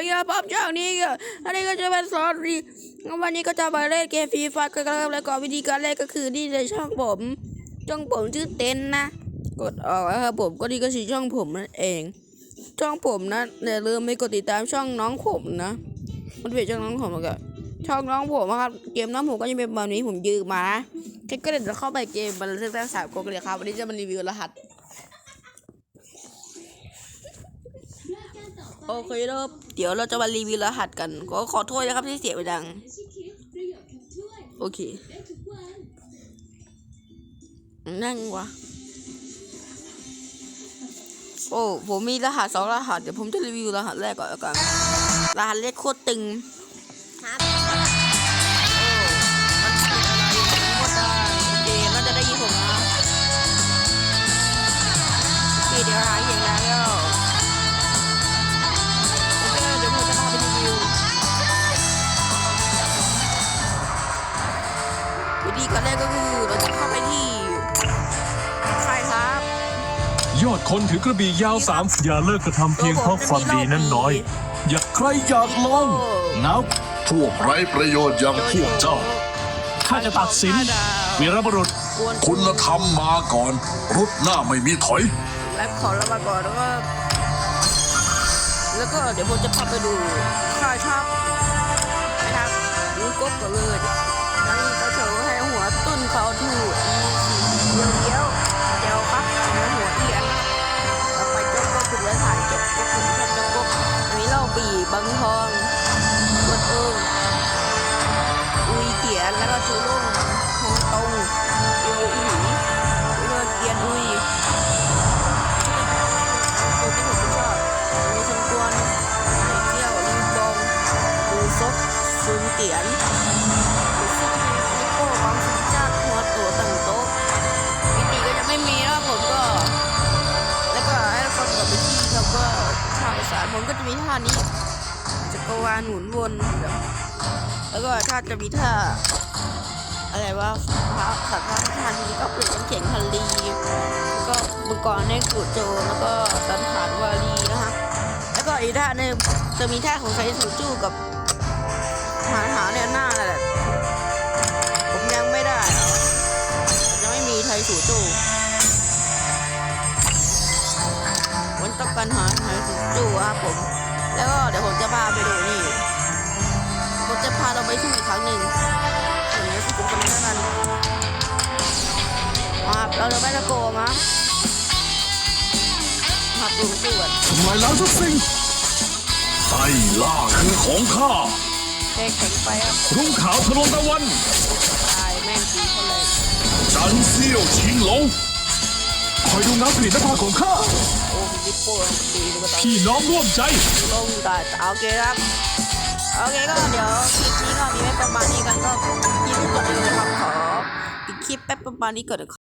ยครับผมช่องนี้ก็อันนี้ก็จะเป็นสอนรีวันนี้ก็จะมาเล่นเกมฟรีไฟกันครับแล้วก็วิธีการเล่นก็คือนี่ในช่องผมช่องผมชื่อเต้นนะ กดออกนะครับผมก็นี่ก็คือช่องผมนั่นเอง ช่องผมนะอย่าลืมไม่กดติดตามช่องน้องผมนะมันเป็นช่องน้องผมก็ช่องน้องผมนะครับเกมน้องผมก็จะเป็นแบบนี้ผมยืมมาแค่ก็เดี๋ยวเข้าไปเกมมันเลือกตั้งสามกกันเลยครับวันนี้จะมารีวิวรหัส โอเคครับเดี๋ยวเราจะมารีวิวรหัสกัน ก็ขอโทษนะครับที่เสียไปดัง โอเค นั่งวะ โอ้ ผมมีรหัสสองรหัส เดี๋ยวผมจะรีวิวรหัสแรกก่อนแล้วกัน รหัสเลขโคตรตึง วิธีการแรกก็คือเราจะเข้าไปที่ใครครับ ยอดคนถือกระบี่ยาวสามอย่าเลิกกระทำเพียงเพราะความดีนั้นน้อย อย่าใครอยากลองนับพวกไร้ประโยชน์อย่างพวกเจ้าข้าจะตัดสินวีรบุรุษกวนคุณธรรมมาก่อน รุดหน้าไม่มีถอยแรปขอแล้วมาก่อนแล้วก็แล้วก็เดี๋ยวผมจะพาไปดูใครครับนะครับดูกบก่อนเลย ผมก็จะมีท่านี้จักรวาลหมุนวนแล้วก็ถ้าจะมีท่าอะไรว่าพระสัตว์พระทานนี้ก็เป็น้ำแข็งทะเลแล้วก็มังกรในกุโจแล้วก็สันฐานวารีนะฮะแล้วก็อีกท่าหนึ่งจะมีท่าของไซสูจูกับ จูครับผม แล้วก็เดี๋ยวผมจะพาไปดูนี่ ผมจะพาเราไปที่อีกครั้งหนึ่งอย่างนี้สิบคนแล้วกันมาครับเราจะไม่ตะโกงนะมาปรุงส่วนทำลายล้างทุกสิ่งไอ้ล่าคือของข้าแค่แข็งไปครับรุ่งขาวทะลวงตะวันตายแม่งตีเขาเลยจันเซี่ยวชิงหลงคอยดูน้ำผลิตภัณฑ์ของข้า โอ้มีดิปโป้ตีดูกตาพี่น้องร่วมใจ ลงได้โอเคครับ โอเคก็เดี๋ยวคลิปนี้ก็มีไว้ประมาณนี้กันก็ยินดีกับทุกคนนะครับขอปิดคลิปแป๊บประมาณนี้ก่อนนะครับ